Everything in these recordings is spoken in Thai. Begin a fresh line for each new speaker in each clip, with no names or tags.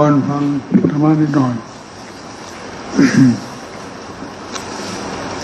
ก่อนฟังธรรมะนิดหน่อย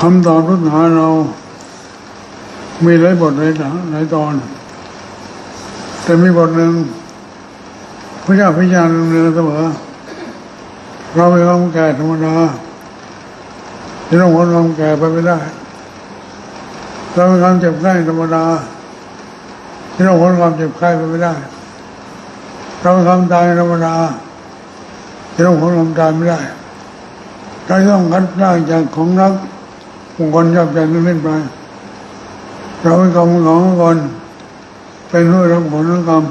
คำตอบปัญหาเรา มีหลายบทหลายหนังหลายตอน แต่มีบทหนึ่งพระเจ้าพิจารณาเนือเสมอเราเป็นความแก่ธรรมดาที่ต้องพ้นความแก่ไปไม่ได้ เราเป็นความเจ็บไข้ธรรมดาที่ต้องพ้นความเจ็บไข้ไปไม่ได้เราเป็นความตายธรรมดา ที่ต้องพ้นความตายไม่ได้เราต้องคัดล่างจากของรักบุคคลชอบใจนั้นเล่นไปเราเป็นกรรมของก่อนเป็นผู้รับผลของกรรม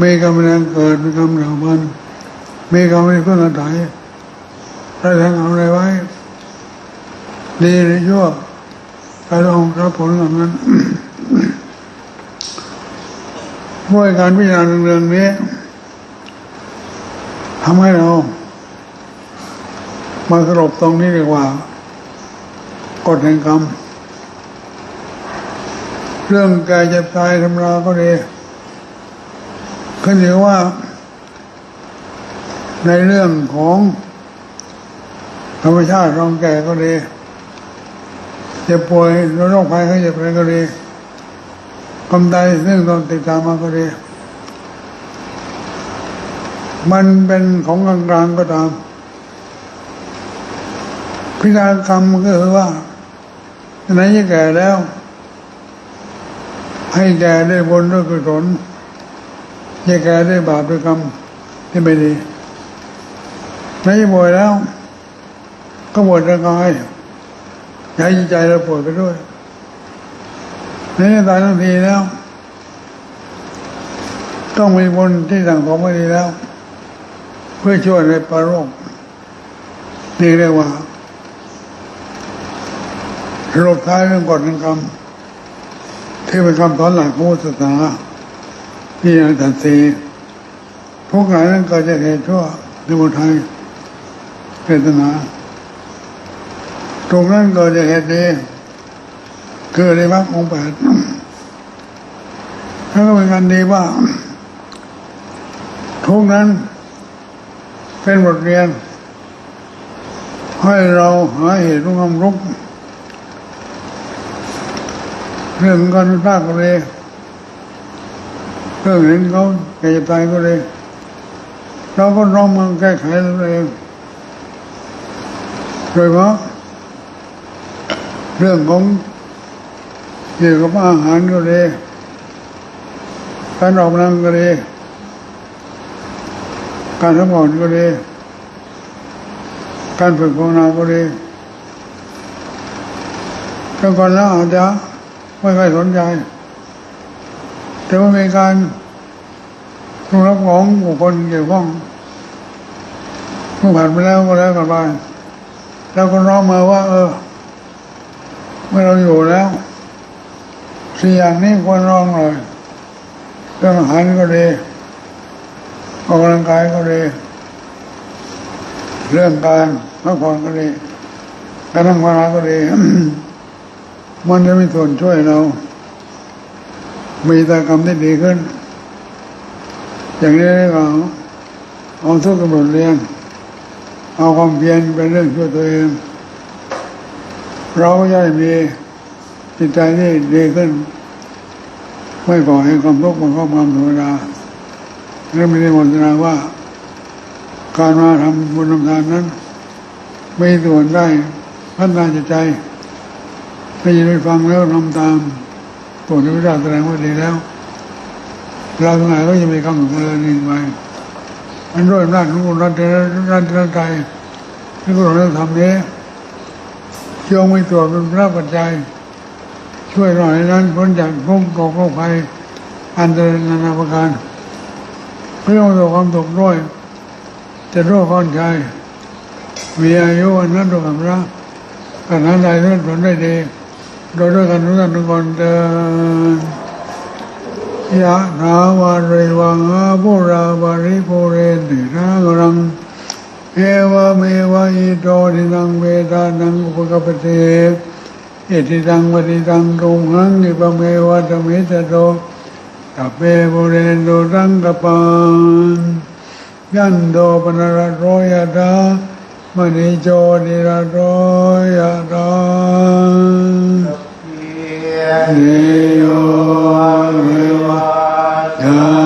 มีกรรมแรงเกิดมีกรรมเหล่ามันมีกรรมในเพื่อนอาศัยเราทำอะไรไว้ ดีหรือชั่วเราต้องรับผลของนั้นด้วยการพิจารณาเรื่องนี้ ทำให้เรา มาสรุปตรงนี้ดีกว่า กฎแห่งกรรม เรื่องกายเจ็บตายธรรมดาก็ดีขึ้นอยู่ว่า ในเรื่องของธรรมชาติรองแก่ก็ดีเจ็บป่วยโรคภัยไข้เจ็บอะไรก็ดีกำไดซึ่งต้องติดตามมาก็ดี มันเป็นของกลางๆก็ตาม พิธากรรมก็คือว่าไหนจะแก่แล้ว ให้แก่ได้บนด้วยกุศลอย่าแก่ได้บาปด้วยกรรมที่ไม่ดีไหนจะป่วยแล้ว ก็ปวดร่างกายใจใจเราปวดไปด้วยไหนจะตายทันทีแล้ว ต้องมีบนที่สั่งของไม่ดีแล้ว เพื่อช่วยในปรโรคนี่เรียกว่าสรุปท้ายเรื่องกฎแห่งกรรมที่เป็นคำสอนหลักของพุทธศาสนาที่อาจารย์สีทุกหลายนั้นกิดจากเหตุชั่วในบนไทยเวทนาทุกนั้นกิดจากเหตุดีคือในมรรคองค์แปดแล้วก็เป็นการดีว่าทุกนั้น เป็นบทเรียน ให้เราหาเหตุของความรุกเรื่องการพลาดก็เลยเรื่องเห็นเขาแก่จะตายก็เลย เราก็ร้องมาแก้ไขตัวเองโดยเฉพาะเรื่องของเกี่ยวกับอาหารก็เลยการออกกำลังก็เลย การทำงานก็เลยการฝึกภาวนาก็เลยแต่ก่อนแล้วอาจจะไม่ค่อยสนใจ แต่ว่ามีการต้รับของบุคคลเกี่ยวข้องเมื่อผ่านไปแล้วก็แล้วกันไปแล้วก็ร้องมาว่า เออ เมื่อเราอยู่แล้วสี่อย่างนี้ควรร้องเลยเรื่องอาหารก็ดี ออกกำลังกายก็ดีเรื่องการพักผ่อนก็ดีการนั่งภาวนาก็ดีมันจะมีส่วนช่วยเรา มีตากรรมที่ดีขึ้น อย่างนี้ก็เอาทุกกำหนดเรียน เอาความเพียรเป็นเรื่องช่วยตัวเอง เราก็จะมีจิตใจที่ดีขึ้น ไม่ก่อให้ความทุกข์มันเข้าความธรรมดา และไม่ได้มนตนาว่า การมาทำบุญทำทานนั้น ไม่ส่วนได้พัฒนาจิตใจได้ยินได้ฟังแล้วทำตามตัวที่พระเจ้าแสดงว่าดีแล้ว เราทั้งหลายก็จะมีคำสอนเองไปมันด้วยอำนาจของคุณรัตนรัตนใจที่คุณเราทำนี้จงมีตัวเป็นพระปัจจัย ช่วยหน่อยนั้นพ้นจากทุกข์โรคภัยอันตรายนานาประการ พื่อประสบความสุขด้วยจะรู้ข้อนใจมีอายุวันนั้นตัวกับพระการนั้นใดเรื่องผลได้ดีโดยด้วยกันทุกท่านทุกคนเดินยะถาวาริวังอาภุราบาริโภเรนติรากรังเอวะเมวะอิโตทินังเวทานังอุปกปปเตเอติตังวติตังตุมหังนิปะเมวะตเมตโต กเปโวเรนโดรังกปานยันโดปนารโอยาดามณีโจนิรโรยดาเนโยอเววะ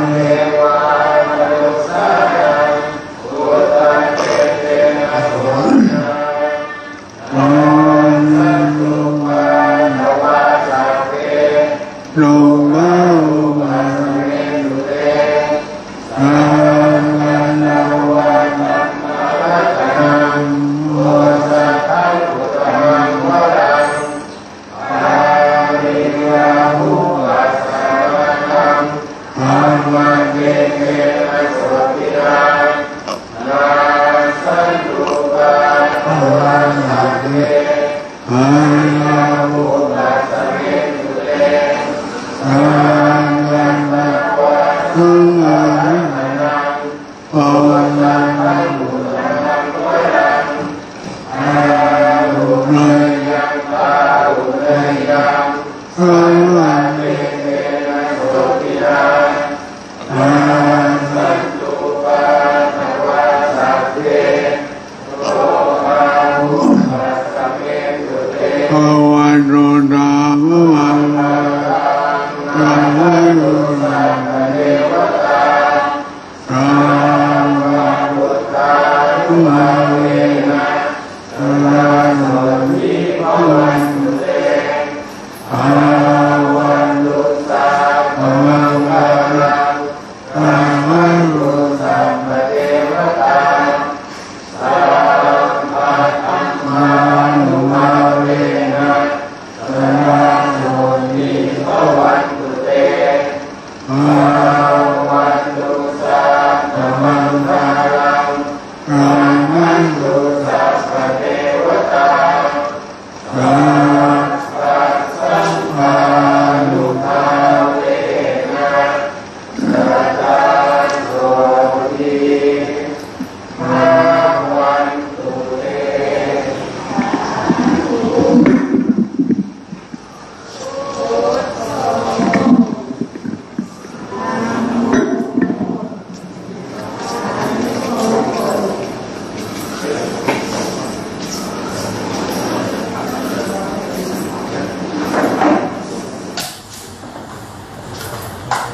Oh. my